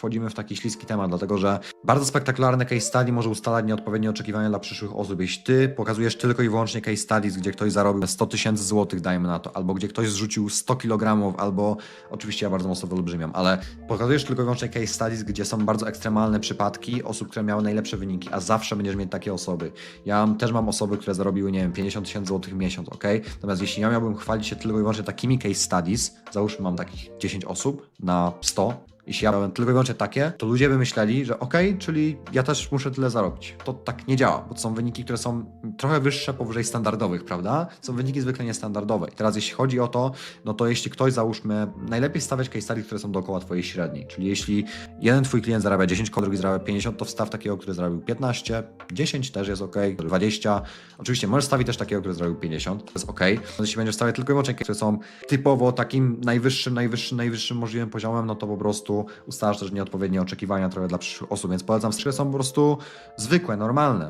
wchodzimy w taki śliski temat, dlatego że bardzo spektakularny case study może ustalać nieodpowiednie oczekiwania dla przyszłych osób. Jeśli ty pokazujesz tylko i wyłącznie case studies, gdzie ktoś zarobił 100 tysięcy złotych, dajmy na to, albo gdzie ktoś zrzucił 100 kg, albo oczywiście ja bardzo mocno wyolbrzymiam, ale pokazujesz tylko i wyłącznie case studies, gdzie są bardzo ekstremalne przypadki osób, które miały najlepsze wyniki, a zawsze będziesz mieć takie osoby. Ja też mam osoby, które zarobiły, nie wiem, 50 tysięcy złotych w miesiąc, ok? Natomiast jeśli ja miałbym chwalić się tylko i wyłącznie takimi case studies, załóżmy mam takich 10 osób na 100, jeśli ja miałem tylko i wyłącznie takie, to ludzie by myśleli, że okej, czyli ja też muszę tyle zarobić. To tak nie działa, bo to są wyniki, które są trochę wyższe powyżej standardowych, prawda? Są wyniki zwykle niestandardowe. I teraz jeśli chodzi o to, no to jeśli ktoś załóżmy, najlepiej stawiać case studies, które są dookoła twojej średniej. Czyli jeśli jeden twój klient zarabia 10, drugi zarabia 50, to wstaw takiego, który zarobił 15, 10 też jest ok, 20. Oczywiście możesz stawić też takiego, który zarobił 50, to jest ok. Jeśli będziesz stawiać tylko i wyłącznie, które są typowo takim najwyższym, najwyższym, najwyższym możliwym poziomem, no to po prostu ustalasz też nieodpowiednie oczekiwania trochę dla przyszłych osób, więc polecam, które są po prostu zwykłe, normalne.